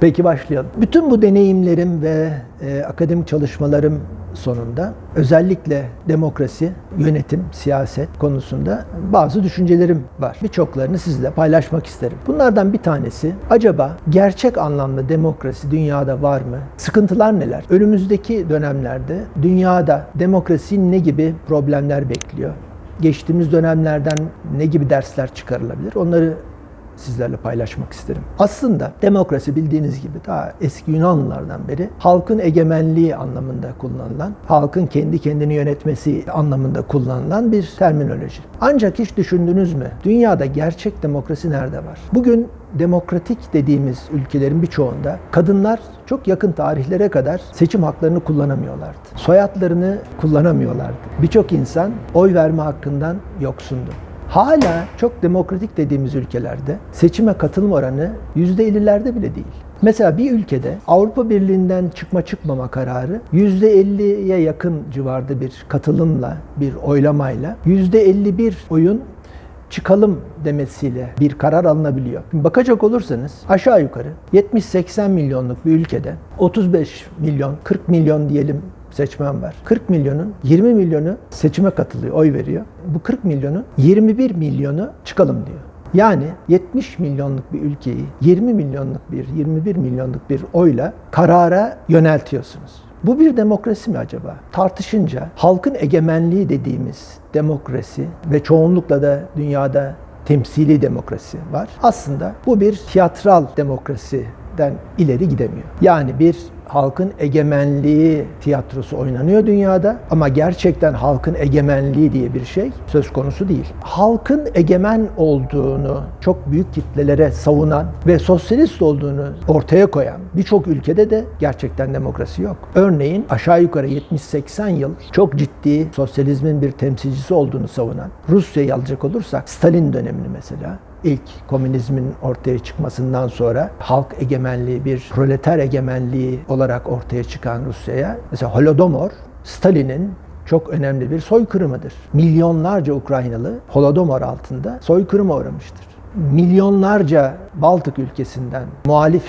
Peki başlayalım. Bütün bu deneyimlerim ve e, akademik çalışmalarım sonunda özellikle demokrasi, yönetim, siyaset konusunda bazı düşüncelerim var. Birçoklarını sizinle paylaşmak isterim. Bunlardan bir tanesi acaba gerçek anlamda demokrasi dünyada var mı? Sıkıntılar neler? Önümüzdeki dönemlerde dünyada demokrasi ne gibi problemler bekliyor? Geçtiğimiz dönemlerden ne gibi dersler çıkarılabilir? Onları sizlerle paylaşmak isterim. Aslında demokrasi bildiğiniz gibi daha eski Yunanlılardan beri halkın egemenliği anlamında kullanılan, halkın kendi kendini yönetmesi anlamında kullanılan bir terminoloji. Ancak hiç düşündünüz mü? Dünyada gerçek demokrasi nerede var? Bugün demokratik dediğimiz ülkelerin birçoğunda kadınlar çok yakın tarihlere kadar seçim haklarını kullanamıyorlardı. Soyadlarını kullanamıyorlardı. Birçok insan oy verme hakkından yoksundu. Hala çok demokratik dediğimiz ülkelerde seçime katılım oranı %50'lerde bile değil. Mesela bir ülkede Avrupa Birliği'nden çıkma çıkmama kararı %50'ye yakın civarda bir katılımla, bir oylamayla %51 oyun çıkalım demesiyle bir karar alınabiliyor. Bakacak olursanız aşağı yukarı 70-80 milyonluk bir ülkede 35 milyon, 40 milyon diyelim seçmen var. 40 milyonun 20 milyonu seçime katılıyor, oy veriyor. Bu 40 milyonun 21 milyonu çıkalım diyor. Yani 70 milyonluk bir ülkeyi 20 milyonluk bir, 21 milyonluk bir oyla karara yöneltiyorsunuz. Bu bir demokrasi mi acaba? Tartışınca halkın egemenliği dediğimiz demokrasi ve çoğunlukla da dünyada temsili demokrasi var. Aslında bu bir tiyatral demokrasiden ileri gidemiyor. Yani bir halkın egemenliği tiyatrosu oynanıyor dünyada ama gerçekten halkın egemenliği diye bir şey söz konusu değil. Halkın egemen olduğunu çok büyük kitlelere savunan ve sosyalist olduğunu ortaya koyan birçok ülkede de gerçekten demokrasi yok. Örneğin aşağı yukarı 70-80 yıl çok ciddi sosyalizmin bir temsilcisi olduğunu savunan Rusya'yı alacak olursak Stalin dönemini mesela ilk komünizmin ortaya çıkmasından sonra halk egemenliği bir proleter egemenliği olarak ortaya çıkan Rusya'ya mesela Holodomor Stalin'in çok önemli bir soykırımıdır. Milyonlarca Ukraynalı Holodomor altında soykırıma uğramıştır. Milyonlarca Baltık ülkesinden muhalif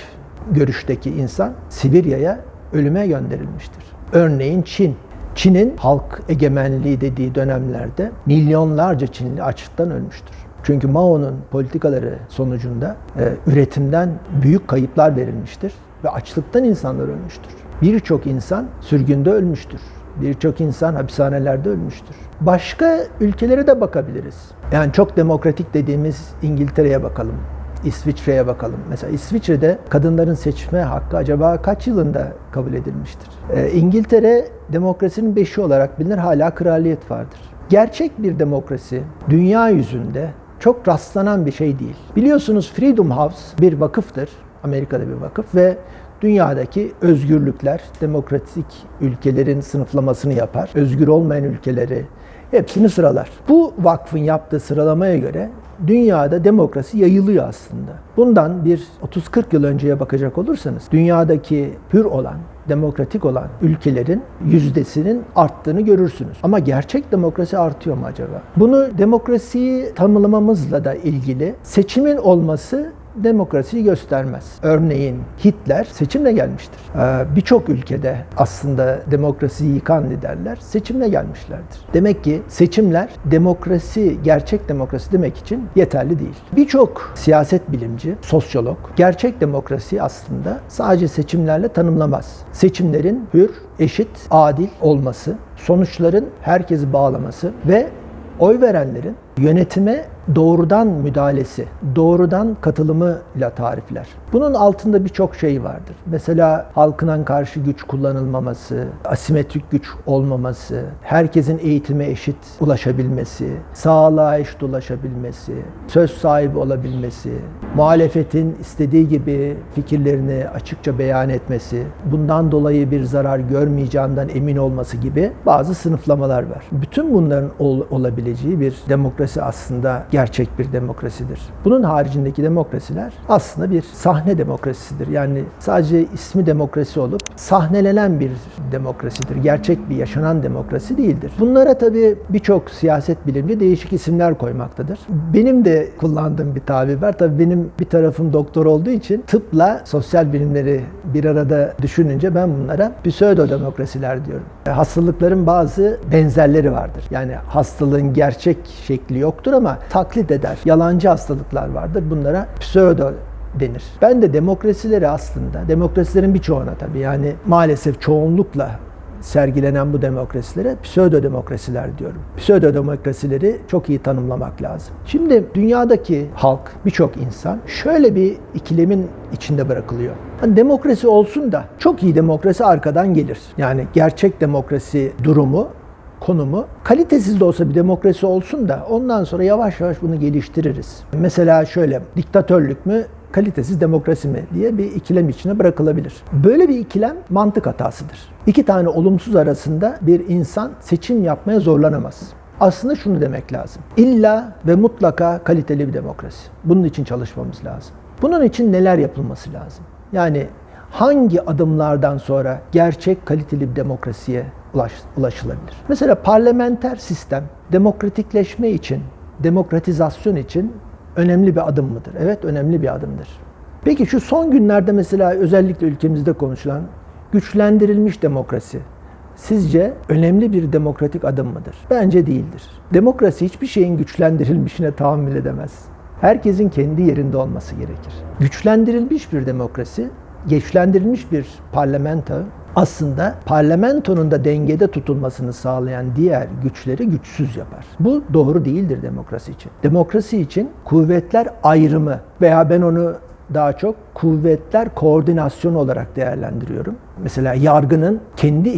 görüşteki insan Sibirya'ya ölüme gönderilmiştir. Örneğin Çin. Çin'in halk egemenliği dediği dönemlerde milyonlarca Çinli açlıktan ölmüştür. Çünkü Mao'nun politikaları sonucunda e, üretimden büyük kayıplar verilmiştir ve açlıktan insanlar ölmüştür. Birçok insan sürgünde ölmüştür. Birçok insan hapishanelerde ölmüştür. Başka ülkelere de bakabiliriz. Yani çok demokratik dediğimiz İngiltere'ye bakalım. İsviçre'ye bakalım. Mesela İsviçre'de kadınların seçme hakkı acaba kaç yılında kabul edilmiştir? Ee, İngiltere demokrasinin beşi olarak bilinir. Hala kraliyet vardır. Gerçek bir demokrasi dünya yüzünde çok rastlanan bir şey değil. Biliyorsunuz Freedom House bir vakıftır. Amerika'da bir vakıf ve dünyadaki özgürlükler, demokratik ülkelerin sınıflamasını yapar. Özgür olmayan ülkeleri hepsini sıralar. Bu vakfın yaptığı sıralamaya göre dünyada demokrasi yayılıyor aslında. Bundan bir 30-40 yıl önceye bakacak olursanız dünyadaki hür olan, demokratik olan ülkelerin yüzdesinin arttığını görürsünüz. Ama gerçek demokrasi artıyor mu acaba? Bunu demokrasiyi tanımlamamızla da ilgili seçimin olması demokrasiyi göstermez. Örneğin Hitler seçimle gelmiştir. Ee, Birçok ülkede aslında demokrasiyi yıkan liderler seçimle gelmişlerdir. Demek ki seçimler demokrasi, gerçek demokrasi demek için yeterli değil. Birçok siyaset bilimci, sosyolog gerçek demokrasi aslında sadece seçimlerle tanımlamaz. Seçimlerin hür, eşit, adil olması, sonuçların herkesi bağlaması ve oy verenlerin yönetime doğrudan müdahalesi, doğrudan katılımıyla tarifler. Bunun altında birçok şey vardır. Mesela halkına karşı güç kullanılmaması, asimetrik güç olmaması, herkesin eğitime eşit ulaşabilmesi, sağlığa eşit ulaşabilmesi, söz sahibi olabilmesi, muhalefetin istediği gibi fikirlerini açıkça beyan etmesi, bundan dolayı bir zarar görmeyeceğinden emin olması gibi bazı sınıflamalar var. Bütün bunların ol- olabileceği bir demokrasi aslında gerçek bir demokrasidir. Bunun haricindeki demokrasiler aslında bir sahne demokrasisidir. Yani sadece ismi demokrasi olup sahnelenen bir demokrasidir. Gerçek bir yaşanan demokrasi değildir. Bunlara tabii birçok siyaset bilimci değişik isimler koymaktadır. Benim de kullandığım bir tabir var. Tabii benim bir tarafım doktor olduğu için tıpla sosyal bilimleri bir arada düşününce ben bunlara pseudo demokrasiler diyorum. Hastalıkların bazı benzerleri vardır. Yani hastalığın gerçek şekli yoktur ama taklit eder. Yalancı hastalıklar vardır. Bunlara pseudo denir. Ben de demokrasileri aslında, demokrasilerin birçoğuna tabii yani maalesef çoğunlukla sergilenen bu demokrasilere pseudo demokrasiler diyorum. Pseudo demokrasileri çok iyi tanımlamak lazım. Şimdi dünyadaki halk, birçok insan şöyle bir ikilemin içinde bırakılıyor. Hani demokrasi olsun da çok iyi demokrasi arkadan gelir. Yani gerçek demokrasi durumu konumu kalitesiz de olsa bir demokrasi olsun da ondan sonra yavaş yavaş bunu geliştiririz. Mesela şöyle diktatörlük mü kalitesiz demokrasi mi diye bir ikilem içine bırakılabilir. Böyle bir ikilem mantık hatasıdır. İki tane olumsuz arasında bir insan seçim yapmaya zorlanamaz. Aslında şunu demek lazım. İlla ve mutlaka kaliteli bir demokrasi. Bunun için çalışmamız lazım. Bunun için neler yapılması lazım? Yani hangi adımlardan sonra gerçek kaliteli bir demokrasiye ulaş, ulaşılabilir? Mesela parlamenter sistem demokratikleşme için, demokratizasyon için önemli bir adım mıdır? Evet önemli bir adımdır. Peki şu son günlerde mesela özellikle ülkemizde konuşulan güçlendirilmiş demokrasi sizce önemli bir demokratik adım mıdır? Bence değildir. Demokrasi hiçbir şeyin güçlendirilmişine tahammül edemez. Herkesin kendi yerinde olması gerekir. Güçlendirilmiş bir demokrasi, güçlendirilmiş bir parlamento aslında parlamentonun da dengede tutulmasını sağlayan diğer güçleri güçsüz yapar. Bu doğru değildir demokrasi için. Demokrasi için kuvvetler ayrımı veya ben onu daha çok kuvvetler koordinasyonu olarak değerlendiriyorum. Mesela yargının kendi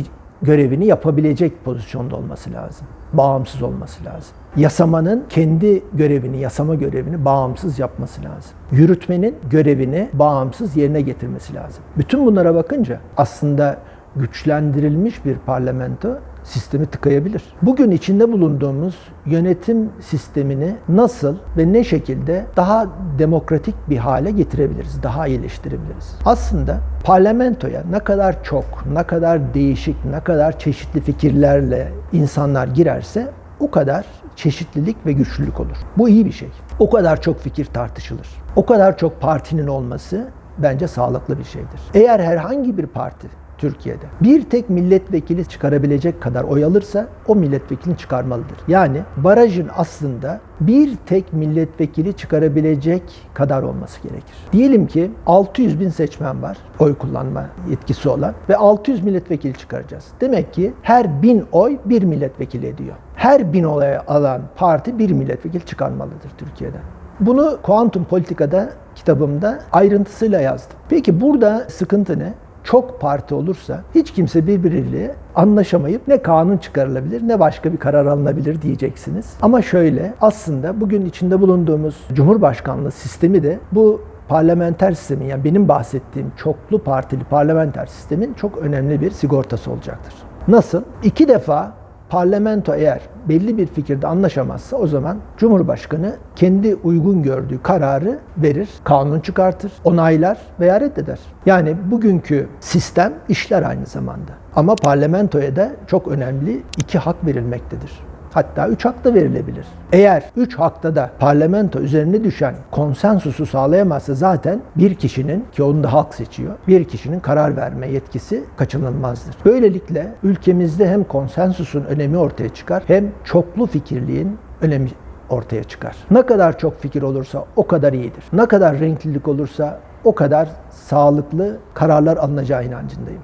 görevini yapabilecek pozisyonda olması lazım. Bağımsız olması lazım. Yasamanın kendi görevini, yasama görevini bağımsız yapması lazım. Yürütmenin görevini bağımsız yerine getirmesi lazım. Bütün bunlara bakınca aslında güçlendirilmiş bir parlamento sistemi tıkayabilir. Bugün içinde bulunduğumuz yönetim sistemini nasıl ve ne şekilde daha demokratik bir hale getirebiliriz, daha iyileştirebiliriz? Aslında parlamentoya ne kadar çok, ne kadar değişik, ne kadar çeşitli fikirlerle insanlar girerse o kadar çeşitlilik ve güçlülük olur. Bu iyi bir şey. O kadar çok fikir tartışılır. O kadar çok partinin olması bence sağlıklı bir şeydir. Eğer herhangi bir parti Türkiye'de bir tek milletvekili çıkarabilecek kadar oy alırsa o milletvekilini çıkarmalıdır. Yani barajın aslında bir tek milletvekili çıkarabilecek kadar olması gerekir. Diyelim ki 600 bin seçmen var oy kullanma yetkisi olan ve 600 milletvekili çıkaracağız. Demek ki her bin oy bir milletvekili ediyor. Her bin oy alan parti bir milletvekili çıkarmalıdır Türkiye'den. Bunu kuantum politikada kitabımda ayrıntısıyla yazdım. Peki burada sıkıntı ne? Çok parti olursa hiç kimse birbiriyle anlaşamayıp ne kanun çıkarılabilir ne başka bir karar alınabilir diyeceksiniz. Ama şöyle aslında bugün içinde bulunduğumuz Cumhurbaşkanlığı sistemi de bu parlamenter sistemin yani benim bahsettiğim çoklu partili parlamenter sistemin çok önemli bir sigortası olacaktır. Nasıl? İki defa parlamento eğer belli bir fikirde anlaşamazsa o zaman Cumhurbaşkanı kendi uygun gördüğü kararı verir, kanun çıkartır, onaylar veya reddeder. Yani bugünkü sistem işler aynı zamanda. Ama parlamentoya da çok önemli iki hak verilmektedir. Hatta üç hak da verilebilir. Eğer üç hakta da parlamento üzerine düşen konsensusu sağlayamazsa zaten bir kişinin ki onu da halk seçiyor, bir kişinin karar verme yetkisi kaçınılmazdır. Böylelikle ülkemizde hem konsensusun önemi ortaya çıkar hem çoklu fikirliğin önemi ortaya çıkar. Ne kadar çok fikir olursa o kadar iyidir. Ne kadar renklilik olursa o kadar sağlıklı kararlar alınacağı inancındayım.